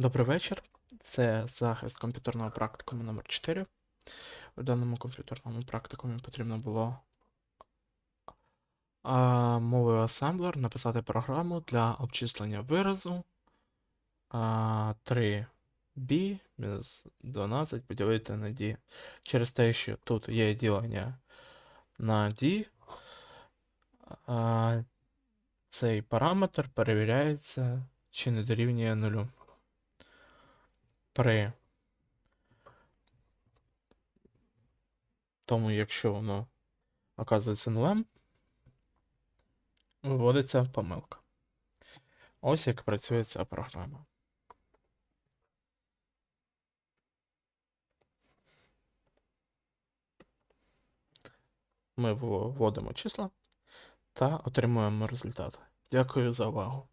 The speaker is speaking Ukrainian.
Добрий вечір. Це захист комп'ютерного практикуму номер 4 У даному комп'ютерному практикумі потрібно було а, мовою асемблер написати програму для обчислення виразу а, 3b мінус 12 поділити на d. Через те, що тут є ділення на d, а, цей параметр перевіряється, чи не дорівнює нулю. При тому, якщо воно оказується нулем, виводиться помилка. Ось як працює ця програма. Ми вводимо числа та отримуємо результат. Дякую за увагу.